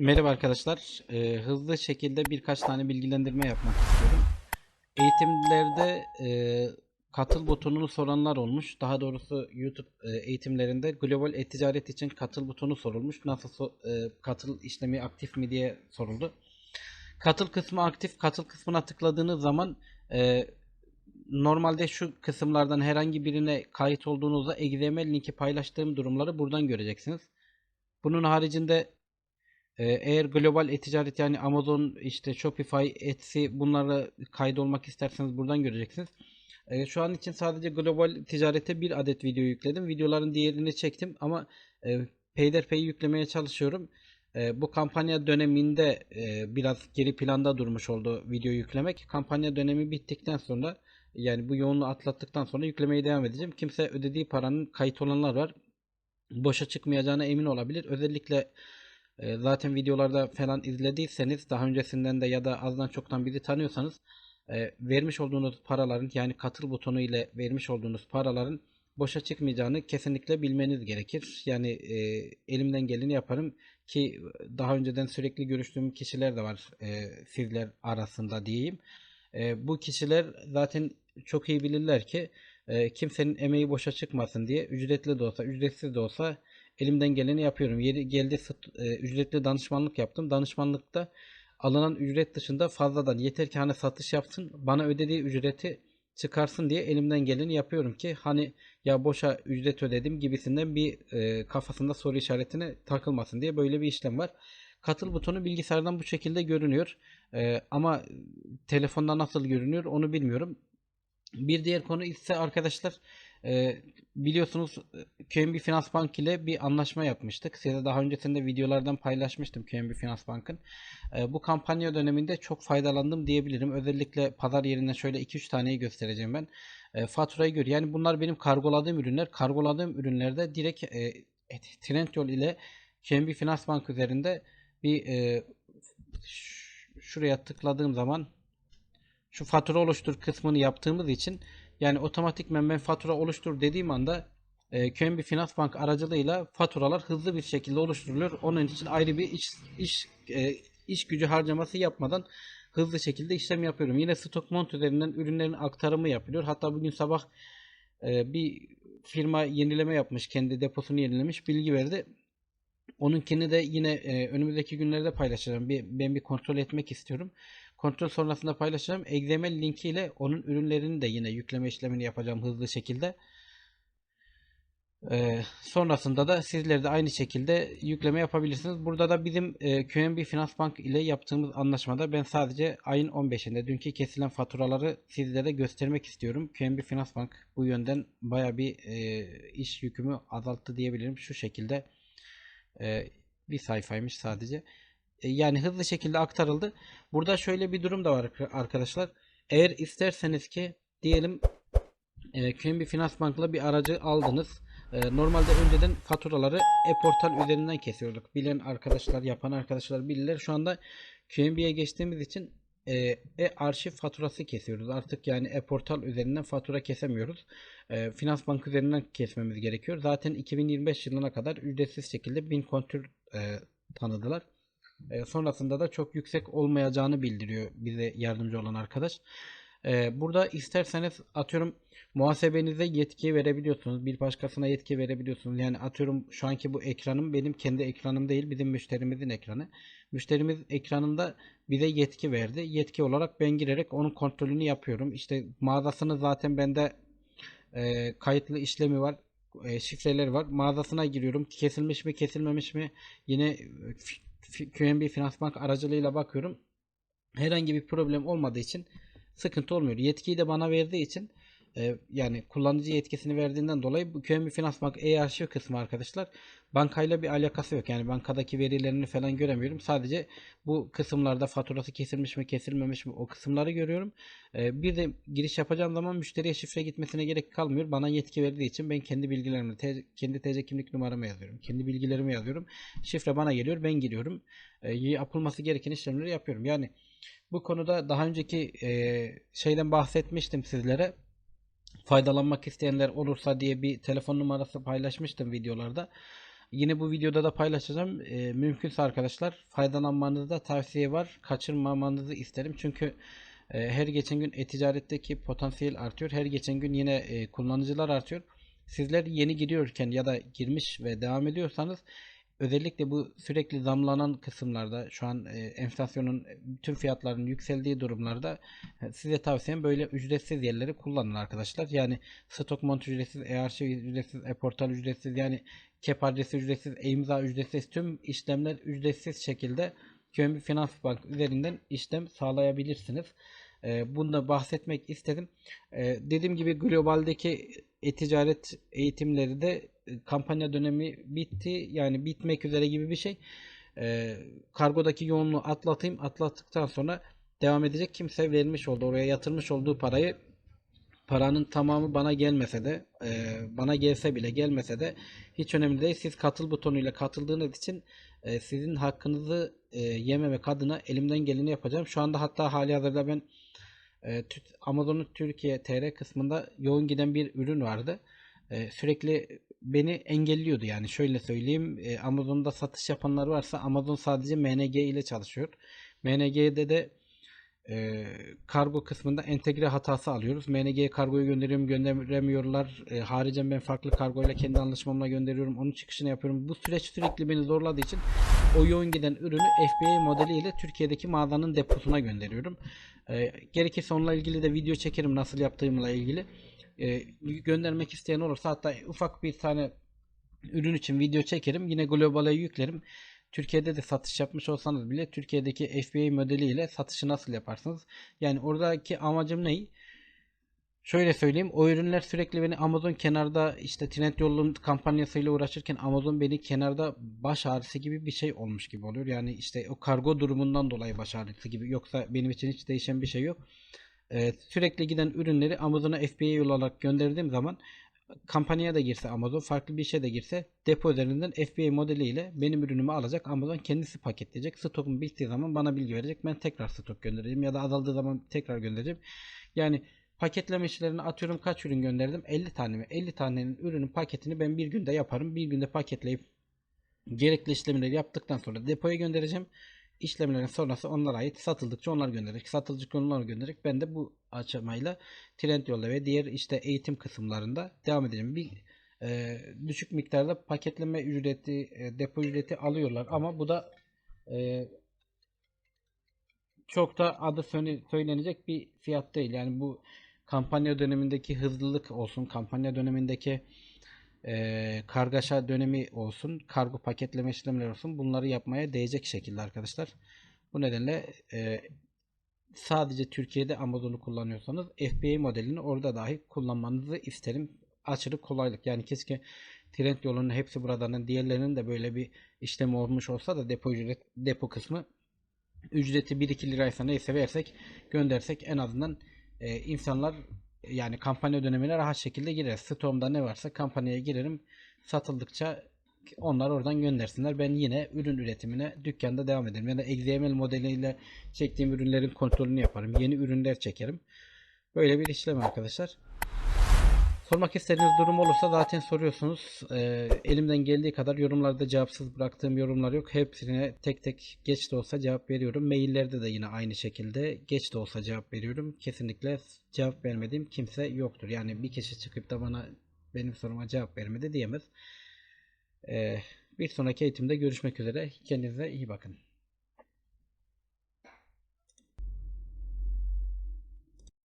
Merhaba arkadaşlar. Ee, hızlı şekilde birkaç tane bilgilendirme yapmak istiyorum. Eğitimlerde e, katıl butonunu soranlar olmuş. Daha doğrusu YouTube e, eğitimlerinde global e-ticaret için katıl butonu sorulmuş. Nasıl so- e, katıl işlemi aktif mi diye soruldu. Katıl kısmı aktif. Katıl kısmına tıkladığınız zaman e, normalde şu kısımlardan herhangi birine kayıt olduğunuzda XML linki paylaştığım durumları buradan göreceksiniz. Bunun haricinde Eğer global e-ticaret yani Amazon, işte Shopify, Etsy bunlara kaydolmak isterseniz buradan göreceksiniz. Ee, Şu an için sadece global ticarete bir adet video yükledim. Videoların diğerini çektim ama e, Peyderpey'i yüklemeye çalışıyorum. E, Bu kampanya döneminde e, biraz geri planda durmuş oldu video yüklemek. Kampanya dönemi bittikten sonra yani bu yoğunluğu atlattıktan sonra yüklemeye devam edeceğim. Kimse ödediği paranın kayıt olanlar var. Boşa çıkmayacağına emin olabilir. Özellikle Zaten videolarda falan izlediyseniz daha öncesinden de ya da azdan çoktan bizi tanıyorsanız e, vermiş olduğunuz paraların yani katıl butonu ile vermiş olduğunuz paraların boşa çıkmayacağını kesinlikle bilmeniz gerekir. Yani e, elimden geleni yaparım ki daha önceden sürekli görüştüğüm kişiler de var e, sizler arasında diyeyim. E, bu kişiler zaten çok iyi bilirler ki e, kimsenin emeği boşa çıkmasın diye ücretli de olsa ücretsiz de olsa elimden geleni yapıyorum. Yeri geldi e, ücretli danışmanlık yaptım. Danışmanlıkta alınan ücret dışında fazladan yeter ki hani satış yapsın bana ödediği ücreti çıkarsın diye elimden geleni yapıyorum ki hani ya boşa ücret ödedim gibisinden bir e, kafasında soru işaretine takılmasın diye böyle bir işlem var. Katıl butonu bilgisayardan bu şekilde görünüyor. E, ama telefonda nasıl görünüyor onu bilmiyorum. Bir diğer konu ise arkadaşlar e, biliyorsunuz QNB Finans Bank ile bir anlaşma yapmıştık. Size daha öncesinde videolardan paylaşmıştım QNB Finans Bank'ın. E, bu kampanya döneminde çok faydalandım diyebilirim. Özellikle pazar yerinden şöyle 2-3 taneyi göstereceğim ben. E, faturayı gör. Yani bunlar benim kargoladığım ürünler. Kargoladığım ürünlerde direkt e, Trendyol ile QNB Finans Bank üzerinde bir e, şuraya tıkladığım zaman şu fatura oluştur kısmını yaptığımız için yani otomatikmen ben fatura oluştur dediğim anda e, QNB Finans Bank aracılığıyla faturalar hızlı bir şekilde oluşturuluyor. Onun için ayrı bir iş iş e, iş gücü harcaması yapmadan hızlı şekilde işlem yapıyorum. Yine Stockmont üzerinden ürünlerin aktarımı yapılıyor. Hatta bugün sabah e, bir firma yenileme yapmış, kendi deposunu yenilemiş, bilgi verdi. Onunkini de yine e, önümüzdeki günlerde paylaşacağım. Bir, ben bir kontrol etmek istiyorum. Kontrol sonrasında paylaşacağım. XML linkiyle onun ürünlerini de yine yükleme işlemini yapacağım hızlı şekilde. Ee, sonrasında da sizler de aynı şekilde yükleme yapabilirsiniz. Burada da bizim e, QNB Finans Bank ile yaptığımız anlaşmada ben sadece ayın 15'inde dünkü kesilen faturaları sizlere göstermek istiyorum. QNB Finans Bank bu yönden baya bir e, iş yükümü azalttı diyebilirim. Şu şekilde e, bir sayfaymış sadece. E, yani hızlı şekilde aktarıldı. Burada şöyle bir durum da var arkadaşlar. Eğer isterseniz ki diyelim e, QNB Finans bir aracı aldınız. E, normalde önceden faturaları e-portal üzerinden kesiyorduk. Bilen arkadaşlar, yapan arkadaşlar bilirler. Şu anda QNB'ye geçtiğimiz için e, e-arşiv faturası kesiyoruz. Artık yani e-portal üzerinden fatura kesemiyoruz. E, Finans üzerinden kesmemiz gerekiyor. Zaten 2025 yılına kadar ücretsiz şekilde bin kontür e, tanıdılar. E, sonrasında da çok yüksek olmayacağını bildiriyor bize yardımcı olan arkadaş. E, burada isterseniz atıyorum muhasebenize yetki verebiliyorsunuz. Bir başkasına yetki verebiliyorsunuz. Yani atıyorum şu anki bu ekranım benim kendi ekranım değil bizim müşterimizin ekranı. Müşterimiz ekranında bize yetki verdi. Yetki olarak ben girerek onun kontrolünü yapıyorum. İşte mağazasını zaten bende e, kayıtlı işlemi var. E, şifreleri var. Mağazasına giriyorum. Kesilmiş mi kesilmemiş mi yine QNB Finans Bank aracılığıyla bakıyorum. Herhangi bir problem olmadığı için sıkıntı olmuyor. Yetkiyi de bana verdiği için e, yani kullanıcı yetkisini verdiğinden dolayı bu QNB Finans Bank e-arşiv kısmı arkadaşlar bankayla bir alakası yok. Yani bankadaki verilerini falan göremiyorum. Sadece bu kısımlarda faturası kesilmiş mi kesilmemiş mi o kısımları görüyorum. E, bir de giriş yapacağım zaman müşteriye şifre gitmesine gerek kalmıyor. Bana yetki verdiği için ben kendi bilgilerimi, te- kendi TC kimlik numaramı yazıyorum. Kendi bilgilerimi yazıyorum. Şifre bana geliyor, ben giriyorum. E, yapılması gereken işlemleri yapıyorum. Yani bu konuda daha önceki e, şeyden bahsetmiştim sizlere. Faydalanmak isteyenler olursa diye bir telefon numarası paylaşmıştım videolarda. Yine bu videoda da paylaşacağım. E, mümkünse arkadaşlar faydalanmanızda tavsiye var. Kaçırmamanızı isterim. Çünkü e, her geçen gün e-ticaretteki potansiyel artıyor. Her geçen gün yine e, kullanıcılar artıyor. Sizler yeni giriyorken ya da girmiş ve devam ediyorsanız özellikle bu sürekli zamlanan kısımlarda şu an e, enflasyonun tüm fiyatların yükseldiği durumlarda e, size tavsiyem böyle ücretsiz yerleri kullanın arkadaşlar. Yani stok mont ücretsiz, e-arşiv ücretsiz, e-portal ücretsiz yani kep adresi ücretsiz, e-imza ücretsiz tüm işlemler ücretsiz şekilde QNB Finans Bank üzerinden işlem sağlayabilirsiniz. E, bunu da bahsetmek istedim. E, dediğim gibi globaldeki e-ticaret eğitimleri de e, kampanya dönemi bitti. Yani bitmek üzere gibi bir şey. E, kargodaki yoğunluğu atlatayım. Atlattıktan sonra devam edecek. Kimse vermiş oldu. Oraya yatırmış olduğu parayı paranın tamamı bana gelmese de e, bana gelse bile gelmese de hiç önemli değil. Siz katıl butonuyla katıldığınız için e, sizin hakkınızı e, yememek adına elimden geleni yapacağım. Şu anda hatta hali hazırda ben Amazon'un Türkiye TR kısmında yoğun giden bir ürün vardı. E, sürekli beni engelliyordu yani şöyle söyleyeyim e, Amazon'da satış yapanlar varsa Amazon sadece MNG ile çalışıyor. MNG'de de e, kargo kısmında entegre hatası alıyoruz. MNG'ye kargoyu gönderiyorum gönderemiyorlar. E, haricen ben farklı kargoyla kendi anlaşmamla gönderiyorum. Onun çıkışını yapıyorum. Bu süreç sürekli beni zorladığı için o yoğun giden ürünü FBA modeliyle Türkiye'deki mağazanın deposuna gönderiyorum. E, gerekirse onunla ilgili de video çekerim nasıl yaptığımla ilgili. E, göndermek isteyen olursa hatta ufak bir tane ürün için video çekerim. Yine globale yüklerim. Türkiye'de de satış yapmış olsanız bile Türkiye'deki FBA modeliyle satışı nasıl yaparsınız? Yani oradaki amacım ne? Şöyle söyleyeyim. O ürünler sürekli beni Amazon kenarda işte Trendyol'un kampanyasıyla uğraşırken Amazon beni kenarda baş ağrısı gibi bir şey olmuş gibi oluyor. Yani işte o kargo durumundan dolayı baş ağrısı gibi. Yoksa benim için hiç değişen bir şey yok. Ee, sürekli giden ürünleri Amazon'a FBA olarak gönderdiğim zaman kampanyaya da girse Amazon farklı bir işe de girse depo üzerinden FBA modeliyle benim ürünümü alacak Amazon kendisi paketleyecek stokum bittiği zaman bana bilgi verecek ben tekrar stok göndereceğim ya da azaldığı zaman tekrar göndereceğim yani paketleme işlerini atıyorum kaç ürün gönderdim 50 tane mi 50 tanenin ürünün paketini ben bir günde yaparım bir günde paketleyip gerekli işlemleri yaptıktan sonra depoya göndereceğim işlemlerin sonrası onlara ait satıldıkça onlar gönderecek. Satıldıkça onlar gönderecek. Ben de bu aşamayla Trendyol'da ve diğer işte eğitim kısımlarında devam edeceğim. Bir e, düşük miktarda paketleme ücreti, e, depo ücreti alıyorlar ama bu da e, çok da adı söyle- söylenecek bir fiyat değil. Yani bu kampanya dönemindeki hızlılık olsun, kampanya dönemindeki e, kargaşa dönemi olsun, kargo paketleme işlemleri olsun bunları yapmaya değecek şekilde arkadaşlar. Bu nedenle e, sadece Türkiye'de Amazon'u kullanıyorsanız FBA modelini orada dahi kullanmanızı isterim. Aşırı kolaylık. Yani keşke Trendyol'un hepsi buradanın diğerlerinin de böyle bir işlem olmuş olsa da depo ücret depo kısmı ücreti 1-2 liraysa neyse versek göndersek en azından e, insanlar yani kampanya dönemine rahat şekilde girer. Stoğumda ne varsa kampanyaya girerim. Satıldıkça onlar oradan göndersinler. Ben yine ürün üretimine dükkanda devam ederim. Ya da XML modeliyle çektiğim ürünlerin kontrolünü yaparım. Yeni ürünler çekerim. Böyle bir işlem arkadaşlar. Sormak istediğiniz durum olursa zaten soruyorsunuz. Ee, elimden geldiği kadar yorumlarda cevapsız bıraktığım yorumlar yok. Hepsine tek tek geç de olsa cevap veriyorum. Maillerde de yine aynı şekilde geç de olsa cevap veriyorum. Kesinlikle cevap vermediğim kimse yoktur. Yani bir kişi çıkıp da bana benim soruma cevap vermedi diyemez. Ee, bir sonraki eğitimde görüşmek üzere. Kendinize iyi bakın.